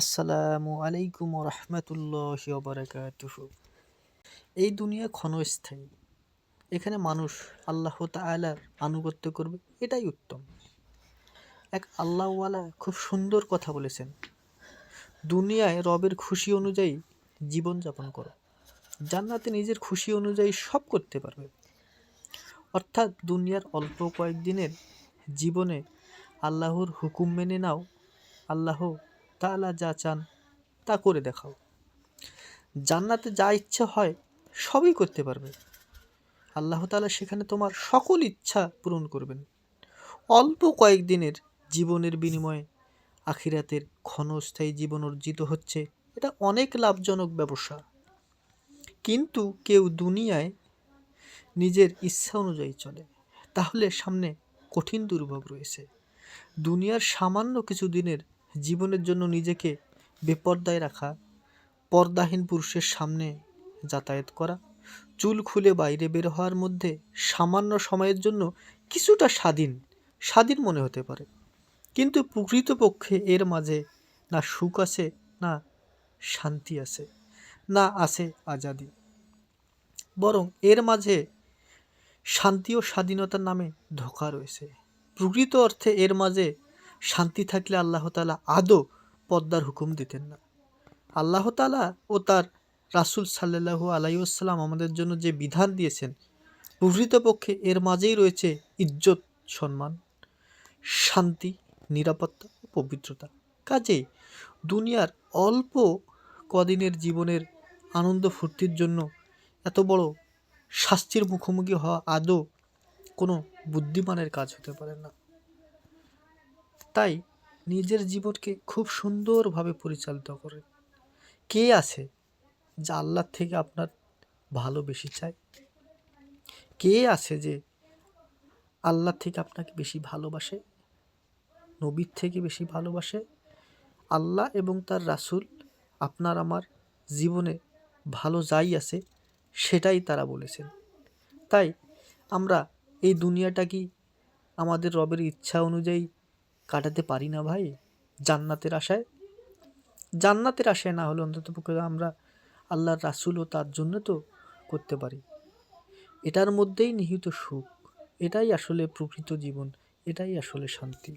আসসালামু আলাইকুম রহমতুল্লাহ বারাকাতুহু। এই দুনিয়া ক্ষণস্থায়ী। এখানে মানুষ আল্লাহ তালার আনুগত্য করবে, এটাই উত্তম। এক আল্লাহওয়ালা খুব সুন্দর কথা বলেছেন, দুনিয়ায় রবের খুশি অনুযায়ী জীবনযাপন করো, জান্নাতে নিজের খুশি অনুযায়ী সব করতে পারবে। অর্থাৎ দুনিয়ার অল্প কয়েকদিনের জীবনে আল্লাহর হুকুম মেনে নাও, আল্লাহ তাআলা যা চান তা করে দেখাও। জান্নাতে যা ইচ্ছা হয় সবই করতে পারবে। আল্লাহ তাআলা সেখানে তোমার সকল ইচ্ছা পূরণ করবেন। অল্প কয়েকদিনের জীবনের বিনিময়ে আখিরাতের ক্ষণস্থায়ী জীবন অর্জিত হচ্ছে। এটা অনেক লাভজনক ব্যবসা। কিন্তু কেউ দুনিয়ায় নিজের ইচ্ছা অনুযায়ী চলে, তাহলে সামনে কঠিন দুর্ভোগ রয়েছে। দুনিয়ার সামান্য কিছু দিনের জীবনের জন্য নিজেকে বেপর্দায় রাখা, পর্দাহীন পুরুষের সামনে যাতায়াত করা, চুল খুলে বাইরে বের হওয়ার মধ্যে সামান্য সময়ের জন্য কিছুটা স্বাধীন স্বাধীন মনে হতে পারে। কিন্তু প্রকৃতপক্ষে এর মাঝে না সুখ আছে, না শান্তি আছে, না আছে আজাদি। বরং এর মাঝে শান্তি ও স্বাধীনতার নামে ধোকা রয়েছে। প্রকৃত অর্থে এর মাঝে শান্তি থাকলে আল্লাহ তালা আদৌ পদ্মার হুকুম দিতেন না। আল্লাহ তালা ও তার রাসুল সাল্লাহু আলাইসাল্লাম আমাদের জন্য যে বিধান দিয়েছেন, প্রকৃতপক্ষে এর মাঝেই রয়েছে ইজ্জত, সম্মান, শান্তি, নিরাপত্তা ও পবিত্রতা। কাজেই দুনিয়ার অল্প কদিনের জীবনের আনন্দ ফুর্তির জন্য এত বড় শাস্তির মুখোমুখি হওয়া আদৌ কোনো বুদ্ধিমানের কাজ হতে পারে না। তাই নিজের জীবনকে খুব সুন্দরভাবে পরিচালিত করেন কে আছে যা আল্লাহ থেকে আপনার ভালো বেশি চায়? কে আছে যে আল্লাহ থেকে আপনাকে বেশি ভালোবাসে? নবীর থেকে বেশি ভালোবাসে? আল্লাহ এবং তার রাসুল আপনার আমার জীবনে ভালো যাই আছে সেটাই তারা বলেছেন। তাই আমরা এই দুনিয়াটা কি আমাদের রবের ইচ্ছা অনুযায়ী কাটাতে পারি না ভাই, জান্নাতের আশায়। জান্নাতের আশায় না হলে অন্তত পক্ষে আমরা আল্লাহর রাসুল ও তার জন্য তো করতে পারি। এটার মধ্যেই নিহিত সুখ, এটাই আসলে প্রকৃত জীবন, এটাই আসলে শান্তি।